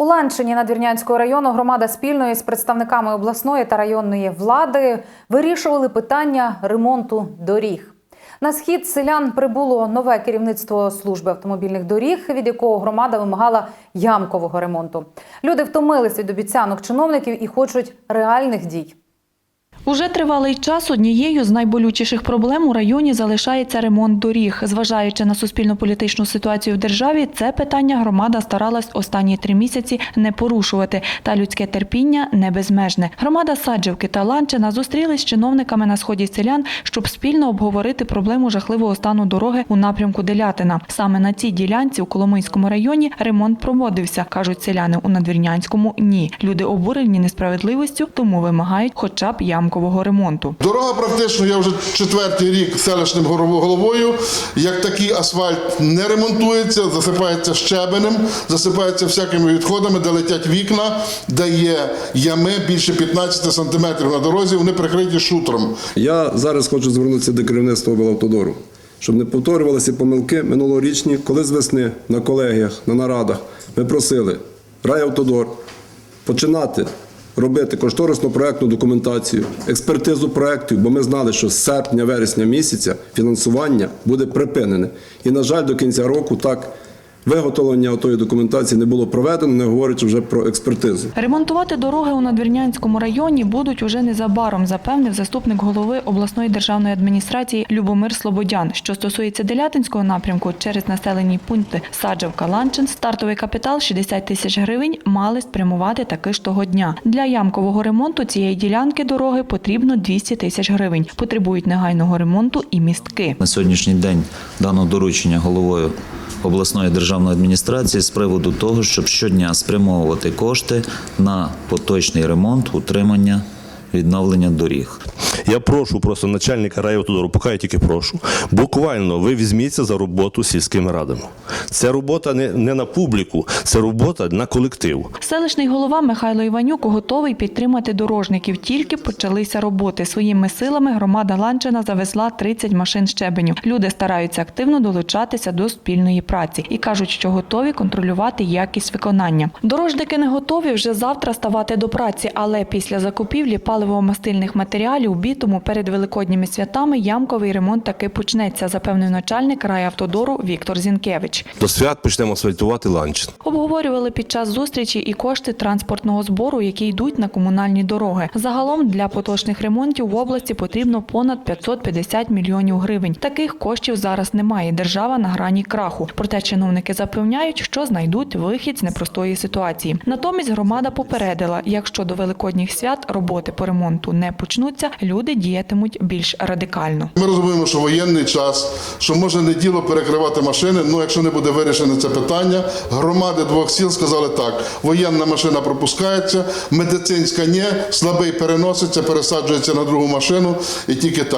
У Ланчині Надвірнянського району громада спільно із представниками обласної та районної влади вирішували питання ремонту доріг. На схід селян прибуло нове керівництво служби автомобільних доріг, від якого громада вимагала ямкового ремонту. Люди втомились від обіцянок чиновників і хочуть реальних дій. Уже тривалий час однією з найболючіших проблем у районі залишається ремонт доріг. Зважаючи на суспільно-політичну ситуацію в державі, це питання громада старалась останні три місяці не порушувати. Та людське терпіння не безмежне. Громада Саджівки та Ланчина зустрілись з чиновниками на сході селян, щоб спільно обговорити проблему жахливого стану дороги у напрямку Делятина. Саме на цій ділянці у Коломийському районі ремонт проводився, кажуть селяни у Надвірнянському. Ні, люди обурені несправедливістю, тому вимагають хоча б ямкового ремонту. Дорога практично, я вже четвертий рік селищним головою. Як такий асфальт не ремонтується, засипається щебенем, засипається всякими відходами, де летять вікна, де є ями більше 15 сантиметрів на дорозі, вони прикриті шутром. Я зараз хочу звернутися до керівництва облавтодору, щоб не повторювалися помилки минулорічні, коли з весни на колегіях, на нарадах ми просили райавтодор починати робити кошторисну проектну документацію, експертизу проектів, бо ми знали, що з серпня-вересня місяця фінансування буде припинене. І, на жаль, до кінця року так виготовлення тої документації не було проведено, не говорячи вже про експертизу. Ремонтувати дороги у Надвірнянському районі будуть уже незабаром, запевнив заступник голови обласної державної адміністрації Любомир Слободян. Що стосується Делятинського напрямку, через населені пункти Саджавка Ланчин, стартовий капітал 60 тисяч гривень мали спрямувати таки ж того дня. Для ямкового ремонту цієї ділянки дороги потрібно 200 тисяч гривень. Потребують негайного ремонту і містки. На сьогоднішній день дано доручення головою обласної державної адміністрації з приводу того, щоб щодня спрямовувати кошти на поточний ремонт, утримання, відновлення доріг. Я прошу просто начальника райавтодору, поки я тільки прошу. Буквально ви візьміться за роботу сільськими радами. Це робота не, не на публіку, це робота на колектив. Селищний голова Михайло Іванюк готовий підтримати дорожників. Тільки почалися роботи. Своїми силами громада Ланчина завезла 30 машин щебеню. Люди стараються активно долучатися до спільної праці і кажуть, що готові контролювати якість виконання. Дорожники не готові вже завтра ставати до праці, але після закупівлі паливо-мастильних матеріалів бітуму перед великодніми святами ямковий ремонт таки почнеться, запевнив начальник райавтодору Віктор Зінкевич. До свят почнемо асфальтувати ланчин. Обговорювали під час зустрічі і кошти транспортного збору, які йдуть на комунальні дороги. Загалом для поточних ремонтів в області потрібно понад 550 мільйонів гривень. Таких коштів зараз немає. Держава на грані краху. Проте чиновники запевняють, що знайдуть вихід з непростої ситуації. Натомість громада попередила, якщо до великодніх свят роботи по ремонту не почнуться, люди діятимуть більш радикально. Ми розуміємо, що воєнний час, що може не діло перекривати машини. Ну, якщо не буде вирішено це питання, громади двох сіл сказали так: воєнна машина пропускається, медицинська ні, слабий переноситься, пересаджується на другу машину і тільки так.